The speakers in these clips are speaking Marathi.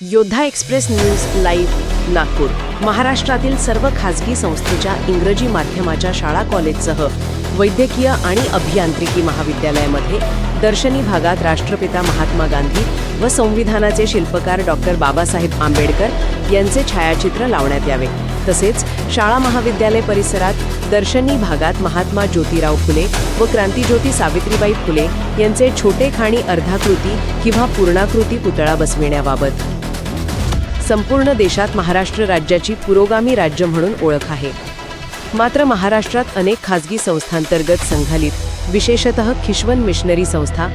योद्धा एक्सप्रेस न्यूज लाईव्ह नागपूर. महाराष्ट्रातील सर्व खासगी संस्थेच्या इंग्रजी माध्यमाच्या शाळा कॉलेजसह वैद्यकीय आणि अभियांत्रिकी महाविद्यालयामध्ये दर्शनी भागात राष्ट्रपिता महात्मा गांधी व संविधानाचे शिल्पकार डॉक्टर बाबासाहेब आंबेडकर यांचे छायाचित्र लावण्यात यावे. तसेच शाळा महाविद्यालय परिसरात दर्शनी भागात महात्मा ज्योतिराव फुले व क्रांतीज्योती सावित्रीबाई फुले यांचे छोटे खाणी अर्धाकृती किंवा पूर्णाकृती पुतळा बसविण्याबाबत संपूर्ण देशात महाराष्ट्र राज्याची पुरोगामी राज्य म्हणून ओळख आहे. मात्र महाराष्ट्रात अनेक खासगी संस्थांतर्गत संघालित विशेषतः खिश्वन मिशनरी संस्था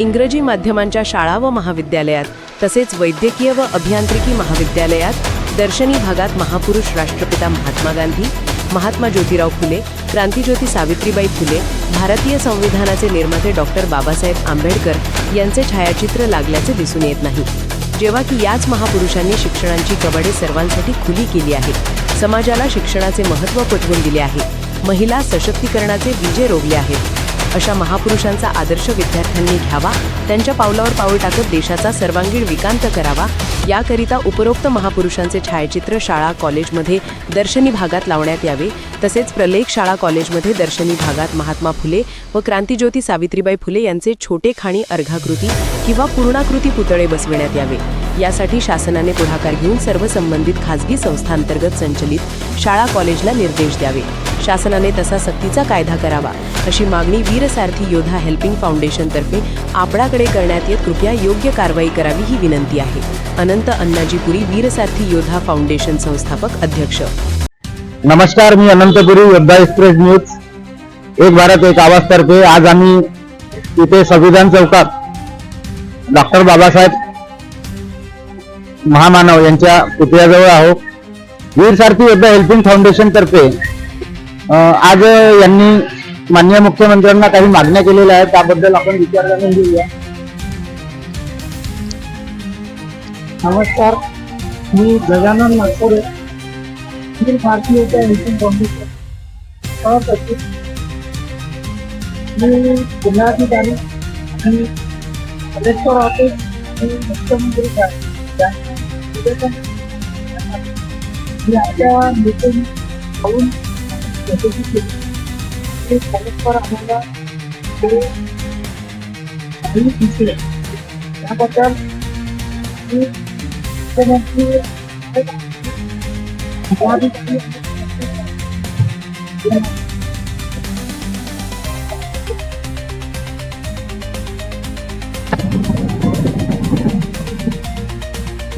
इंग्रजी माध्यमांच्या शाळा व महाविद्यालयात तसेच वैद्यकीय व अभियांत्रिकी महाविद्यालयात दर्शनी भागात महापुरुष राष्ट्रपिता महात्मा गांधी महात्मा ज्योतिराव फुले क्रांतीज्योती सावित्रीबाई फुले भारतीय संविधानाचे निर्माते डॉक्टर बाबासाहेब आंबेडकर यांचे छायाचित्र लागल्याचे दिसून येत नाही. जेव्हा की याच महापुरुषांनी शिक्षणांची कबडे सर्वांसाठी खुली केली आहे. समाजाला शिक्षणाचे महत्त्व पटवून दिले आहे. महिला सशक्तीकरणाचे विजय रोवले आहेत. अशा महापुरुषांचा आदर्श विद्यार्थ्यांनी घ्यावा त्यांच्या पावलावर पाऊल टाकत देशाचा सर्वांगीण विकांत करावा याकरिता उपरोक्त महापुरुषांचे छायाचित्र शाळा कॉलेजमध्ये दर्शनी भागात लावण्यात यावे तसेच प्रलेख शाळा कॉलेजमध्ये दर्शनी भागात महात्मा फुले व क्रांतीज्योती सावित्रीबाई फुले यांचे छोटे खाणी अर्घाकृती किंवा पूर्णाकृती पुतळे बसविण्यात यावे. यासाठी शासनाने पुढाकार घेऊन सर्व संबंधित खासगी संस्थांतर्गत संचलित शाळा कॉलेजला निर्देश द्यावे. शासनाने तसा सक्तीचा कायदा करावा. अशी मागणी वीरसारथी योद्धा हेल्पिंग फाउंडेशनतर्फे आपणाकडे करण्यात येत. कृपया योग्य कारवाई करावी ही विनंती आहे. अनंत अण्णाजीपुरी वीरसारथी योद्धा फाउंडेशन संस्थापक अध्यक्ष. नमस्कार मी अनंतपुरी योद्धा एक्सप्रेस न्यूज. एक भारत एक आवाज तर्फे आज आम्ही इथे संविधान चौकात डॉक्टर बाबासाहेब महामानव यांच्या पुतळ्याजवळ आहोत. वीरसारथी योद्धा हेल्पिंग फाउंडेशन तर्फे अं, आज यांनी माननीय मुख्यमंत्र्यांना काही मागण्या केलेल्या आहेत त्याबद्दल आपण विचार जाणून घेऊया. नमस्कार. मी गजानन नागपुरे अखिल भारतीय मी जिल्हाधिकारी आणि कलेक्टर ऑफिस आणि मुख्यमंत्री मी आजच्या मिटिंग होऊन यशस्वी केली ते कलेक्टर आम्हाला ते दिसले त्याबद्दल मुख्यमंत्री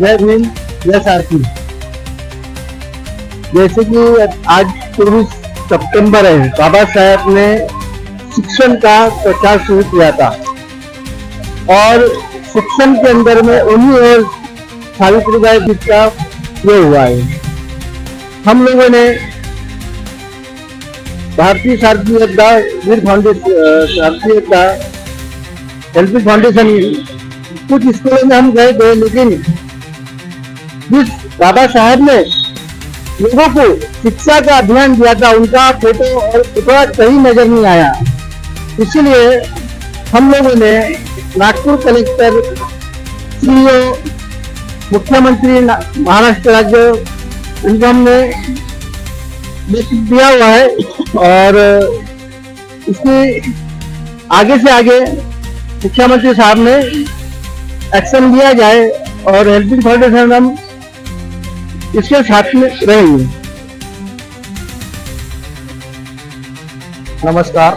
जय भीम जय सारथी। जैसे कि आज चौबीस सितंबर है। बाबा साहेब ने शिक्षण का प्रचार शुरू किया था। और शिक्षण के अंदर में उन्हीं और सावित्रीबाई जी का ये हुआ है। हम लोगों ने भारतीय योद्धा वीर फाउंडेशन सारथी योद्धा हेल्पिंग फाउंडेशन कुछ स्कूलों में हम गए थे, लेकिन जिस बाबा साहब ने लोगों को शिक्षा का अभियान दिया था, उनका फ़ोटो और पुतला कहीं नज़र नहीं आया। इसलिए हम लोगों ने नागपुर कलेक्टर, सीईओ, मुख्यमंत्री महाराष्ट्र राज्य, उनको हमने दिया हुआ है और इसकी आगे से आगे शिक्षा मंत्री साहब ने एक्शन लिया जाए और हेल्पिंग फाउंडेशन हम इसके साथ में रहेंगे। नमस्कार।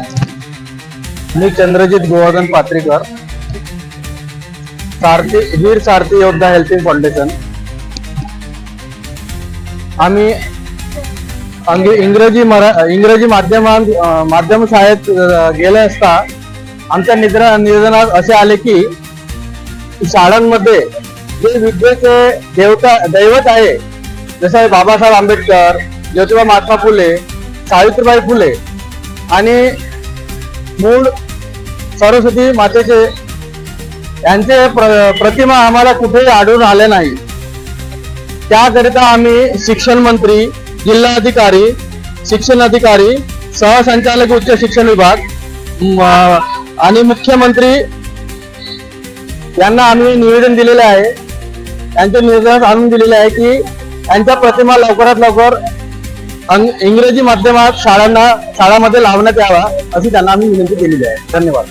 मी चंद्रजित गोवर्धन पात्रीकर सारथी वीर सारथी योद्धा हेल्पिंग फाउंडेशन. आम्ही अंग- इंग्रजी मरा इंग्रजी माध्यमात माध्यम शाळेत गेले असता आमच्या निद्रा निवेदनात असे आले की शाळांमध्ये जे विद्येचे देवता दैवत आहे जसं बाबासाहेब आंबेडकर ज्योतिबा महात्मा फुले सावित्रीबाई फुले आणि मूळ सरस्वती मातेचे यांचे प्र- प्रतिमा आम्हाला कुठेही आढळून आले नाही. त्याकरिता आम्ही शिक्षण मंत्री जिल्हा अधिकारी शिक्षण अधिकारी सहसंचालक उच्च शिक्षण विभाग आणि मुख्यमंत्री यांना आम्ही निवेदन दिलेलं आहे. त्यांचे निवेदन आणून दिलेले आहे की यांच्या प्रतिमा लवकरात लवकर इंग्रजी माध्यमात शाळांना शाळांमध्ये लावण्यात यावा अशी त्यांना आम्ही विनंती केलेली आहे. धन्यवाद.